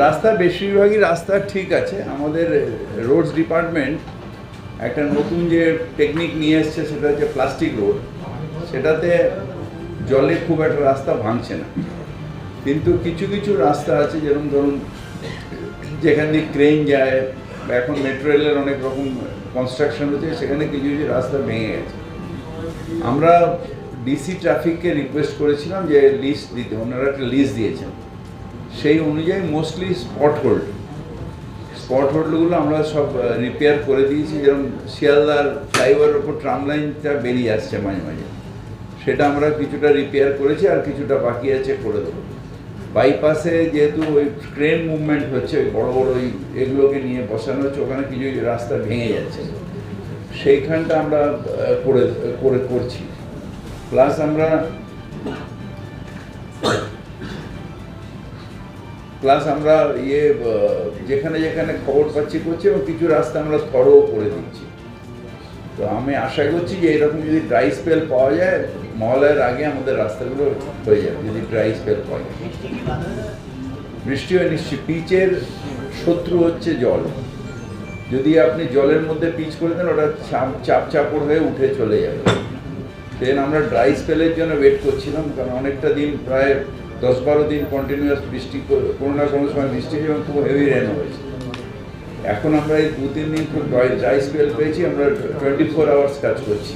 রাস্তা বেশিরভাগই রাস্তা ঠিক আছে। আমাদের রোডস ডিপার্টমেন্ট একটা নতুন যে টেকনিক নিয়ে এসছে সেটা হচ্ছে প্লাস্টিক রোড সেটাতে জলে খুব একটা রাস্তা ভাঙছে না। কিন্তু কিছু কিছু রাস্তা আছে যেরকম ধরুন, যেখান দিয়ে ক্রেন যায় বা এখন মেট্রো রেলের অনেক রকম কনস্ট্রাকশন হচ্ছে, সেখানে কিছু কিছু রাস্তা ভেঙে গেছে। আমরা ডিসি ট্রাফিককে রিকোয়েস্ট করেছিলাম যে লিস্ট দিতে। ওনারা একটা লিস্ট দিয়েছেন। সেই অনুযায়ী মোস্টলি স্পট হোল্ড স্পট হোল্ডগুলো আমরা সব রিপেয়ার করে দিয়েছি। যেরকম শিয়ালদার ফ্লাইওভারের ওপর ট্রাম লাইনটা বেরিয়ে আসছে মাঝে মাঝে। সেটা আমরা কিছুটা রিপেয়ার করেছি আর কিছুটা বাকি আছে করে দেবো। বাইপাসে যেহেতু ওই ট্রেন মুভমেন্ট হচ্ছে, ওই বড় বড় ওই এগুলোকে নিয়ে বসানো হচ্ছে, ওখানে কিছু রাস্তা ভেঙে যাচ্ছে। সেইখানটা আমরা করে করে করছি। প্লাস আমরা প্লাস আমরা ইয়ে যেখানে যেখানে খবর পাচ্ছি করছি এবং কিছু রাস্তা আমরা থরও করে দিচ্ছি। তো আমি আশা করছি যে এরকম যদি ড্রাই স্পেল পাওয়া যায় মহলার আগে আমাদের রাস্তাগুলো হয়ে যাবে যদি ড্রাই স্পেল পাওয়া যায়। বৃষ্টি হয় নিশ্চয়ই পিচের শত্রু হচ্ছে জল। যদি আপনি জলের মধ্যে পিচ করে দেন ওটা চাপ চাপ চাপড় হয়ে উঠে চলে যাবে। দেন আমরা ড্রাই স্পেলের জন্য ওয়েট করছিলাম কারণ অনেকটা দিন প্রায় দশ বারো দিন কন্টিনিউয়াস বৃষ্টি কোনো না কোনো সময় বৃষ্টি এবং খুব হেভি রেন হয়েছে। এখন আমরা এই দু তিন দিন খুব ড্রাই স্পেল পেয়েছি, আমরা টোয়েন্টি ফোর আওয়ার্স কাজ করছি।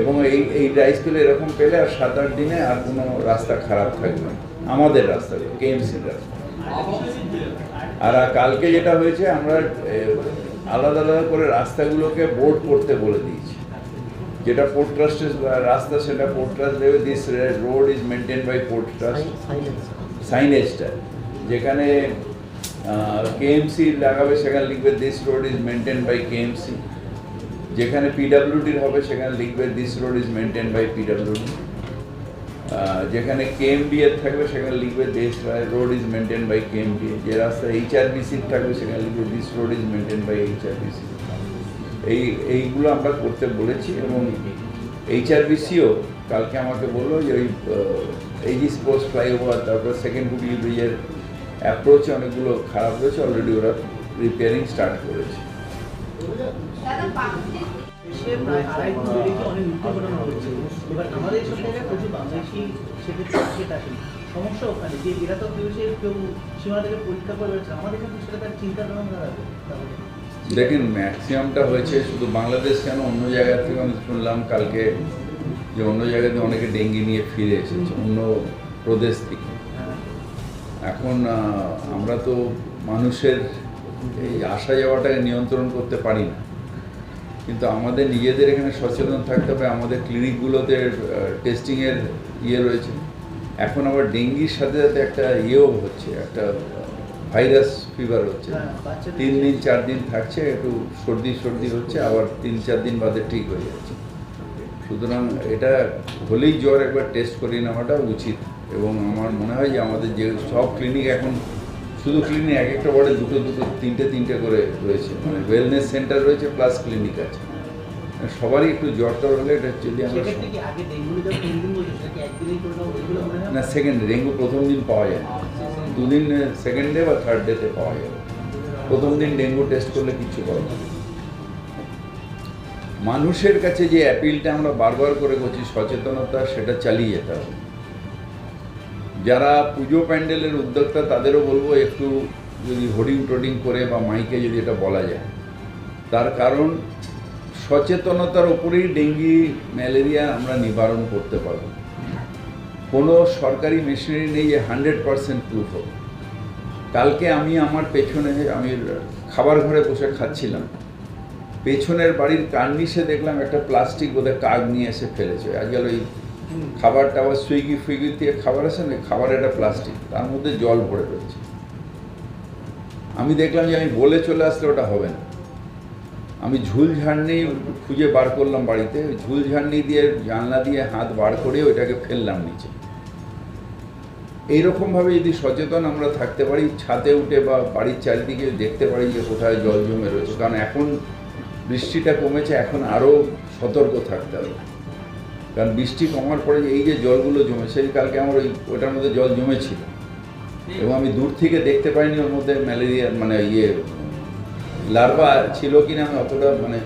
এবং এই এই ড্রাই স্পেল এরকম পেলে আর সাত আট দিনে আর কোনো রাস্তা খারাপ থাকবে না। আমাদের রাস্তা কেএমসির রাস্তা। আর কালকে যেটা হয়েছে, আমরা আলাদা আলাদা করে রাস্তাগুলোকে বোর্ড করতে বলে দিয়েছি। যেটা পোর্ট ট্রাস্টের রাস্তা সেটা পোর্ট ট্রাস্ট দেবে। This road is maintain by port trust সাইনেজটা যেখানে কেএমসি লাগাবে সেখানে লিখবে this road is maintain by KMC যেখানে পিডাব্লিউডির হবে সেখানে লিখবে this road is maintain by PWD যেখানে কেএমবি এর থাকবে সেখানে লিখবে this road is maintain by KMB যে রাস্তা এইচআরবিসির থাকবে সেখানে লিখবে this road is maintain by HRBC এই এইগুলো আমরা করতে বলেছি এবং এইচআরবিসিও কালকে আমাকে বলল যে ওই এই যে স্পোর্টস ফ্লাইওভার তারপর সেকেন্ড হুগলি ব্রিজের অ্যাপ্রোচে অনেকগুলো খারাপ রয়েছে অলরেডি ওরা রিপেয়ারিং স্টার্ট করেছে। সমস্যা ওখানে যে এরা তো কেউ সে কেউ সীমানা থেকে পরীক্ষা করে আমাদের কিন্তু সেটা তার চিন্তা ভাবনা দেখেন ম্যাক্সিমামটা হয়েছে শুধু বাংলাদেশ কেন? অন্য জায়গা থেকে আমি শুনলাম কালকে যে অন্য জায়গাতে অনেকে ডেঙ্গি নিয়ে ফিরে এসেছে, অন্য প্রদেশ থেকে। এখন আমরা তো মানুষের এই আসা যাওয়াটাকে নিয়ন্ত্রণ করতে পারি না। কিন্তু আমাদের নিজেদের এখানে সচেতন থাকতে হবে, আমাদের ক্লিনিকগুলোতে টেস্টিংয়ের ইয়ে রয়েছে। এখন আবার ডেঙ্গির সাথে সাথে একটা ইয়েও হচ্ছে, একটা ভাইরাস ফিভার হচ্ছে। হ্যাঁ, তিন দিন চার দিন থাকছে একটু সর্দি সর্দি হচ্ছে আবার তিন চার দিন বাদে ঠিক হয়ে যাচ্ছে। সুতরাং এটা হলেই জ্বর একবার টেস্ট করিয়ে নেওয়াটা উচিত। এবং আমার মনে হয় যে আমাদের যে সব ক্লিনিক এখন শুধু ক্লিনিক এক একটা ওয়ার্ডে দুটো দুটো তিনটে তিনটে করে রয়েছে। মানে ওয়েলনেস সেন্টার রয়েছে প্লাস ক্লিনিক আছে। সবারই একটু জ্বর টর হলে এটা যদি আমরা না? সেকেন্ড ডেঙ্গু প্রথম দিন পাওয়া যায় না। দুদিন সেকেন্ড ডে বা থার্ড ডেতে পাওয়া যাবে। প্রথম দিন ডেঙ্গু টেস্ট করলে কিছু করে না। মানুষের কাছে যে অ্যাপিলটা আমরা বারবার করে করছি, সচেতনতা, সেটা চালিয়ে যেতে হবে। যারা পুজো প্যান্ডেলের উদ্যোক্তা, তাদেরও বলব, একটু যদি হোর্ডিং টোডিং করে বা মাইকে যদি এটা বলা যায়। তার কারণ, সচেতনতার ওপরেই ডেঙ্গি, ম্যালেরিয়া আমরা নিবারণ করতে পারব। কোনো সরকারি মেশিনারি নেই যে হান্ড্রেড পারসেন্ট প্রুফ হোক কালকে আমি আমার পেছনে আমি খাবার ঘরে বসে খাচ্ছিলাম পেছনের বাড়ির কার্নিশে দেখলাম একটা প্লাস্টিক বোধহয় কাক নিয়ে এসে ফেলেছে। আজকাল ওই খাবার টাবার সুইগি ফুইগি দিয়ে খাবার আসে না খাবার একটা প্লাস্টিক তার মধ্যে জল ভরে রয়েছে। আমি দেখলাম যে আমি বলে চলে আসলে ওটা হবে না। আমি ঝুল ঝাড়নি খুঁজে বার করলাম বাড়িতে ঝুল ঝাড়নি দিয়ে জানলা দিয়ে হাত বার করে ওইটাকে ফেললাম নিচে। এইরকমভাবে যদি সচেতন আমরা থাকতে পারি, ছাদে উঠে বা বাড়ির চারিদিকে দেখতে পারি যে কোথায় জল জমে রয়েছে, কারণ এখন বৃষ্টিটা কমেছে, এখন আরও সতর্ক থাকতে হবে। কারণ বৃষ্টি কমার পরে এই যে জলগুলো জমেছে কালকে আমার ওই ওটার মধ্যে জল জমেছিল। এবং আমি দূর থেকে দেখতে পাইনি ওর মধ্যে ম্যালেরিয়া মানে ইয়ে লার্ভা ছিল কি না আমি অতটা মানে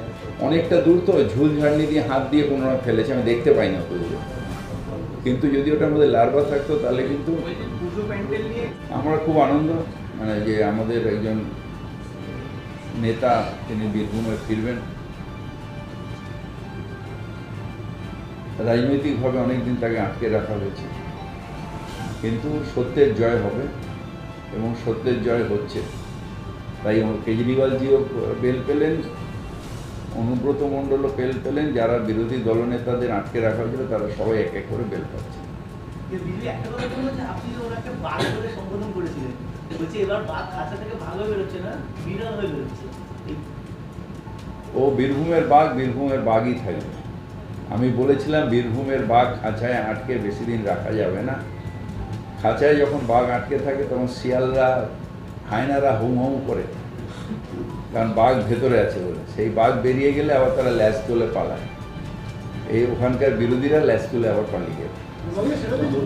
অনেকটা দূর তো, ঝুল ঝাড়নি দিয়ে হাত দিয়ে কোনো ফেলেছে, আমি দেখতে পাইনি দূরে কিন্তু যদি ওটার মধ্যে লার্ভা থাকতো তাহলে কিন্তু আমরা খুব আনন্দ মানে যে আমাদের একজন নেতা তিনি বীরভূমে ফিরবেন। রাজনৈতিকভাবে অনেকদিন তাকে আটকে রাখা হয়েছে। কিন্তু সত্যের জয় হবে এবং সত্যের জয় হচ্ছে। তাই কেজরিওয়ালজিও বেল পেলেন। অনুব্রত মণ্ডলও বেল পেলেন যারা বিরোধী দলনেতাদের আটকে রাখা হয়েছিল তারা সবাই এক এক করে বেল পাচ্ছে। ও বীরভূমের বাঘ বীরভূমের বাঘই থাকবে। আমি বলেছিলাম বীরভূমের বাঘ খাঁচায় আটকে বেশি দিন রাখা যাবে না। খাঁচায় যখন বাঘ আটকে থাকে তখন শিয়ালরা হায়নারা হুম হুম করে। কারণ বাঘ ভেতরে আছে বলে। সেই বাঘ বেরিয়ে গেলে আবার তারা ল্যাস তুলে পালায়। এই ওখানকার বিরোধীরা ল্যাস তুলে আবার পালিয়ে গেল